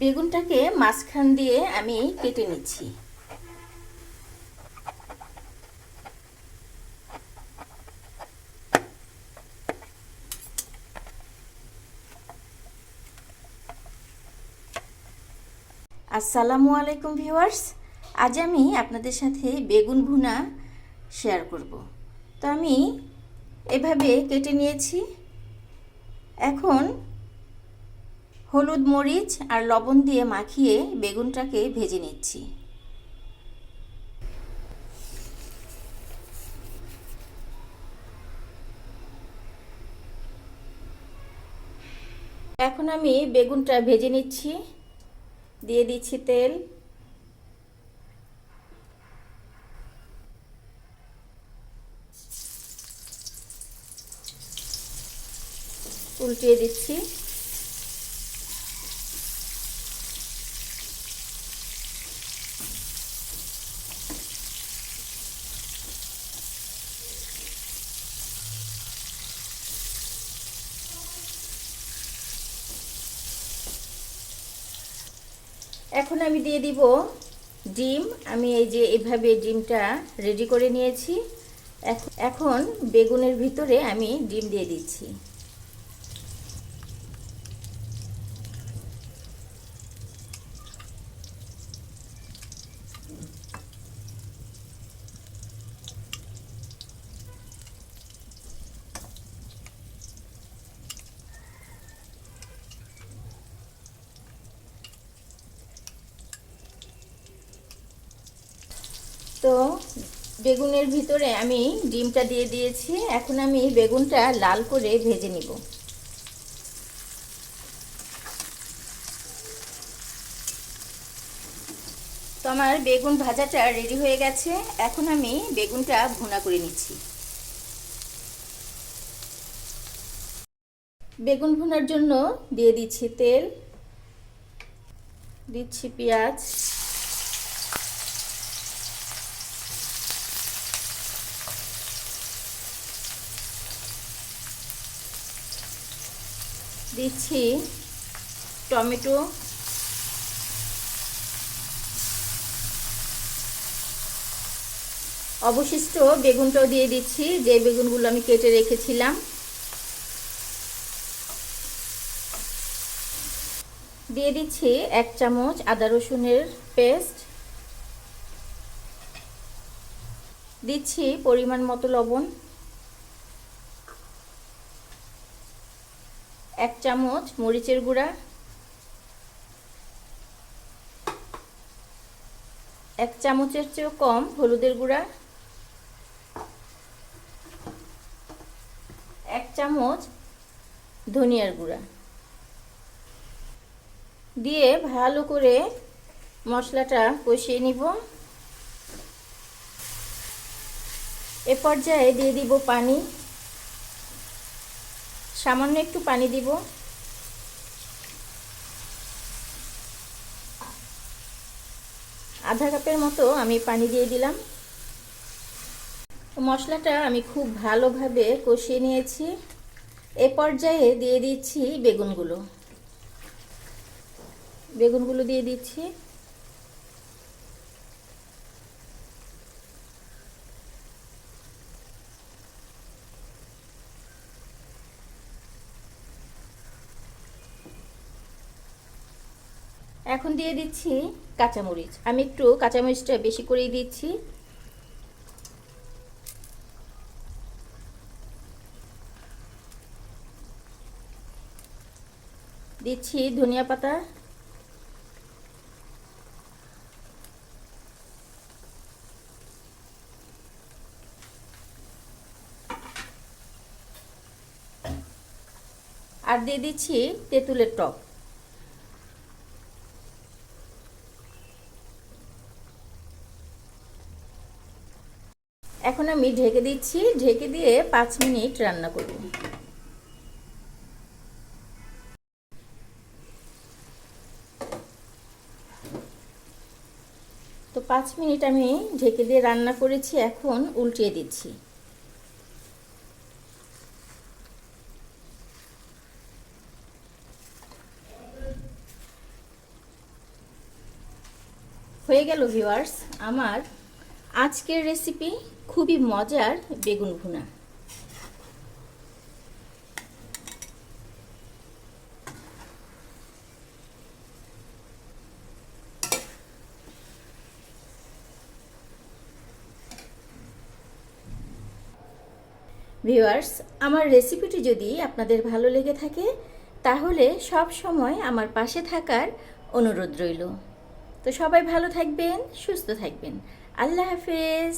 বেগুনটাকে মাঝখান দিয়ে আমি কেটে নিচ্ছি। আসসালামু আলাইকুম ভিউয়ার্স, আজ আমি আপনাদের সাথে বেগুন ভুনা শেয়ার করব। তো আমি এভাবে কেটে নিয়েছি। এখন হলুদ মরিচ আর লবণ দিয়ে মাখিয়ে বেগুনটাকে ভেজে নিচ্ছি। এখন আমি বেগুনটা ভেজে নিচ্ছি। দিয়ে দিচ্ছি তেল। উল্টিয়ে দিচ্ছি। এখন আমি দিয়ে দিব ডিম। আমি এই যে এভাবে ডিমটা রেডি করে নিয়েছি। এখন বেগুনের ভিতরে আমি ডিম দিয়ে দিচ্ছি। তো বেগুনের ভিতরে আমি ডিমটা দিয়ে দিয়েছি। এখন আমি বেগুনটা লাল করে ভেজে নিব। তো আমার বেগুন ভাজাটা রেডি হয়ে গেছে। এখন আমি বেগুনটা ভুনা করে নিচ্ছি। বেগুন ভুনার জন্য দিয়ে দিচ্ছি তেল, দিচ্ছি পেঁয়াজ। দিচ্ছি টমেটো। অবশিষ্ট বেগুনটাও দিয়ে দিচ্ছি, যে বেগুনগুলো আমি কেটে রেখেছিলাম। দিয়ে দিচ্ছি এক চামচ আদা রসুনের পেস্ট। দিচ্ছি পরিমাণ মতো লবণ। এক চামচ মরিচের গুঁড়া, এক চামচের চেয়েও কম হলুদের গুঁড়া, এক চামচ ধনিয়ার গুঁড়া। দিয়ে ভালো করে মশলাটা কষিয়ে নিব। এ পর্যায়ে দিয়ে দিব পানি। সামান্য একটু পানি দিব। আধা কাপের মতো আমি পানি দিয়ে দিলাম। মশলাটা আমি খুব ভালোভাবে কষিয়ে নিয়েছি। এ পর্যায়ে দিয়ে দিচ্ছি বেগুনগুলো। বেগুনগুলো দিয়ে দিচ্ছি। এখন দিয়ে দিচ্ছি কাঁচামরিচ। আমি একটু কাঁচামরিচটা বেশি করেই দিচ্ছি। দিচ্ছি ধনিয়া পাতা। আর দিয়ে দিচ্ছি তেঁতুলের টক। এখন আমি ঢেকে দিচ্ছি, ঢেকে দিয়ে পাঁচ মিনিট রান্না করব। তো পাঁচ মিনিট আমি ঢেকে দিয়ে রান্না করেছি, এখন উল্টিয়ে দিচ্ছি। হয়ে গেল ভিউয়ার্স আমার আজকের রেসিপি খুবই মজার বেগুন ভুনা। ভিউয়ার্স, আমার রেসিপিটি যদি আপনাদের ভালো লেগে থাকে, তাহলে সব সময় আমার পাশে থাকার অনুরোধ রইল। তো সবাই ভালো থাকবেন, সুস্থ থাকবেন। আল্লাহ হাফেজ।